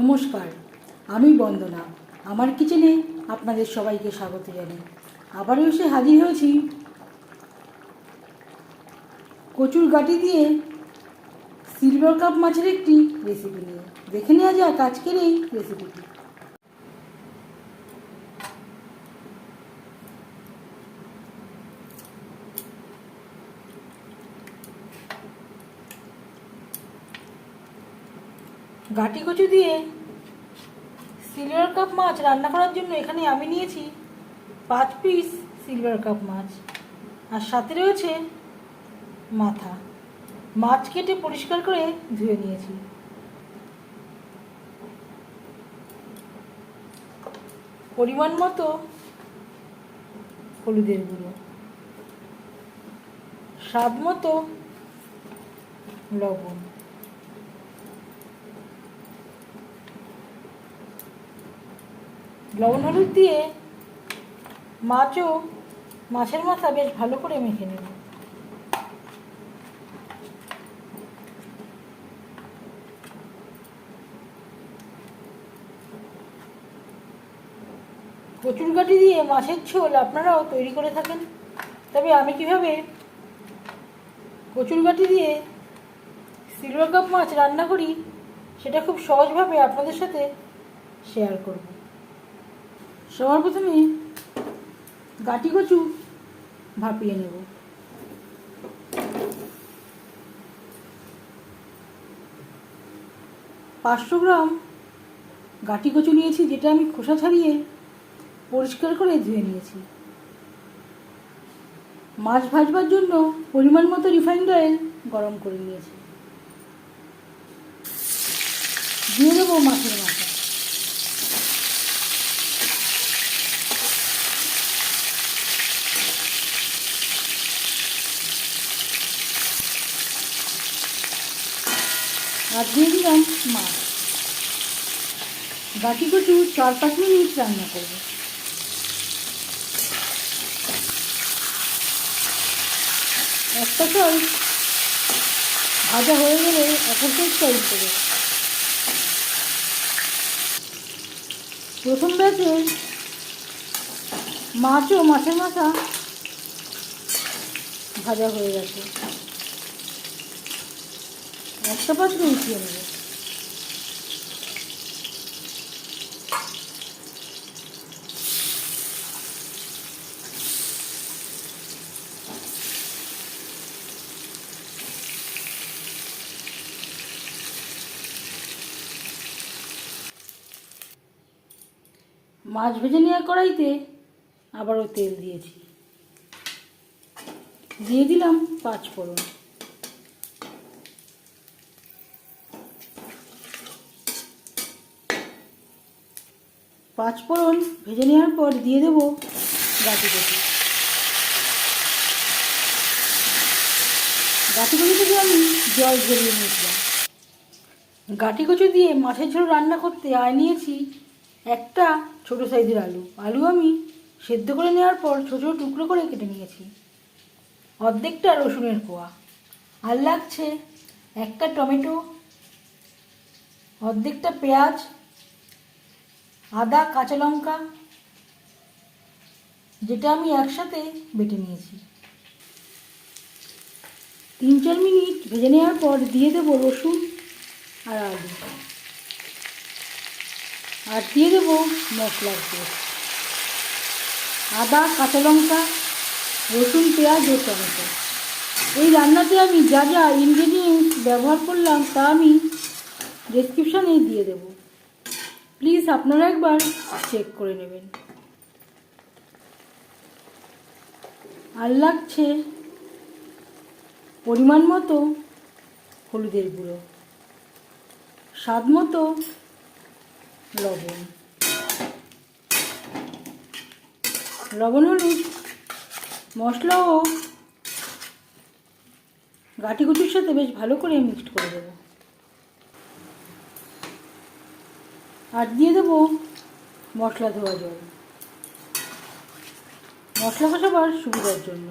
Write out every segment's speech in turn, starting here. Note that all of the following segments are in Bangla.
নমস্কার, আমি বন্দনা। আমার কিচেনে আপনাদের সবাইকে স্বাগত জানাই। আবারও এসে হাজির হয়েছি কচুর গাটি দিয়ে সিলভার কাপ মাছের একটি রেসিপি নিয়ে। দেখে নেওয়া যাক আজকের এই রেসিপিটি গাটি কচু দিয়ে সিলভার কাপ মাছ রান্না করার জন্য এখানে আমি নিয়েছি পাঁচ পিস সিলভার কাপ মাছ। আর সাথে রয়েছে মাথা। মাছ কেটে পরিষ্কার করে ধুয়ে নিয়েছি। পরিমাণ মতো হলুদের গুঁড়ো। স্বাদ মতো লবণ। লবণ হলুদ দিয়ে মাছও মাছের মাথা বেশ ভালো করে মেখে নেব। কচুর গাটি দিয়ে মাছের ঝোল আপনারাও তৈরি করে থাকেন। তবে আমি কীভাবে কচুর গাটি দিয়ে সিলভার কাপ মাছ রান্না করি, সেটা খুব সহজভাবে আপনাদের সাথে শেয়ার করব। সবার প্রথমে গাটি কচু ভাপিয়ে নেব। পাঁচশো গ্রাম গাটি কচু নিয়েছি, যেটা আমি খোসা ছাড়িয়ে পরিষ্কার করে ধুয়ে নিয়েছি। মাছ ভাজবার জন্য পরিমাণ মতো রিফাইন্ড অয়েল গরম করে নিয়েছি। দিয়ে দেবো মাছের মাথা আর দিয়ে দিলাম মাছ বাকি কচু চার পাঁচ মিনিট রান্না করব। একটা চাল ভাজা হয়ে গেলে সাইডটা উল্টে দেবো। প্রথম ব্যাচে ও মাছের মাথা ভাজা হয়ে গেছে। একটা পাত্র উঠিয়ে নেব। মাছ ভেজে নেওয়া কড়াইতে আবারও তেল দিয়েছি। দিয়ে দিলাম পাঁচ ফোড়ন। পাঁচ ফোড়ন ভেজে নেওয়ার পর দিয়ে দেব গাটি কচু গাটি কচু থেকে আমি জল ঝরিয়ে নিয়েছিলাম। গাটি কচু দিয়ে মাছের ঝোল রান্না করতে আয় নিয়েছি একটা ছোট সাইজের আলু। আলু আমি সেদ্ধ করে নেওয়ার পর ছোটো ছোটো টুকরো করে কেটে নিয়েছি। অর্ধেকটা রসুনের কোয়া। আর লাগছে একটা টমেটো, অর্ধেকটা পেঁয়াজ আদা, কাঁচা লঙ্কা, যেটা আমি একসাথে বেটে নিয়েছি। তিন চার মিনিট ভেজে নেওয়ার পর দিয়ে দেবো রসুন আর আলু আর দিয়ে দেবো মশলার পেস্ট। আদা, কাঁচা লঙ্কা, রসুন, পেঁয়াজ ও টমেটো। এই রান্নাতে আমি যা যা ইনগ্রেডিয়েন্টস ব্যবহার করলাম তা আমি ডেসক্রিপশানে দিয়ে দেবো। প্লিজ আপনারা একবার চেক করে নেবেন। আর লাগছে পরিমাণ মতো হলুদের গুঁড়ো, স্বাদ মতো লবণ। লবণ, হলুদ, মশলা ও গাটি গুটির সাথে বেশ ভালো করে মিক্সড করে দেব। আর দিয়ে দেবো মশলা ধোয়া জল মশলা কষাবার সুবিধার জন্য।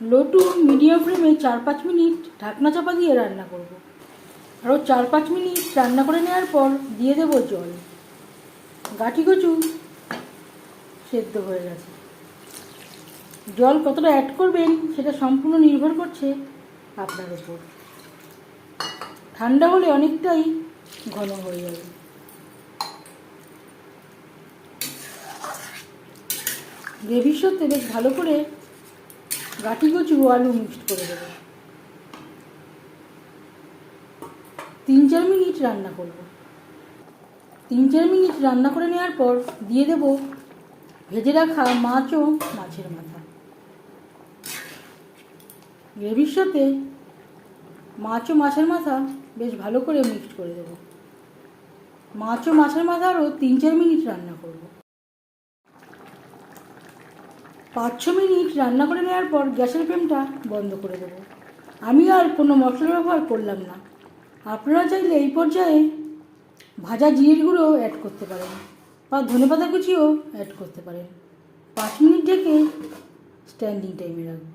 লো টু মিডিয়াম ফ্লেমে চার পাঁচ মিনিট ঢাকনা চাপা দিয়ে রান্না করব। আরও চার পাঁচ মিনিট রান্না করে নেওয়ার পর দিয়ে দেবো জল। গাঠি কচু সেদ্ধ হয়ে গেছে। জল কতটা অ্যাড করবেন সেটা সম্পূর্ণ নির্ভর করছে আপনার উপর। ঠান্ডা হলে অনেকটাই ঘন হয়ে যাবে। গ্রেভির সাথে বেশ ভালো করে গাঠি কচু আলু মিক্সড করে দেবো। তিন চার মিনিট রান্না করব। তিন চার মিনিট রান্না করে নেওয়ার পর দিয়ে দেব ভেজে রাখা মাছ ও মাছের মাথা। গ্রেভির সাথে মাছ ও মাছের মাথা বেশ ভালো করে মিক্সড করে দেব। মাছ ও মাছের মাথা আরও তিন চার মিনিট রান্না করব। পাঁচ ছ মিনিট রান্না করে নেওয়ার পর গ্যাসের ফ্লেমটা বন্ধ করে দেবো। আমি আর কোনো মশলা ব্যবহার করলাম না। আপনারা চাইলে এই পর্যায়ে ভাজা জিরের অ্যাড করতে পারেন বা ধনেপাতা কুচিও অ্যাড করতে পারেন। পাঁচ মিনিট ঢেকে স্ট্যান্ডিং টাইমে রাখব।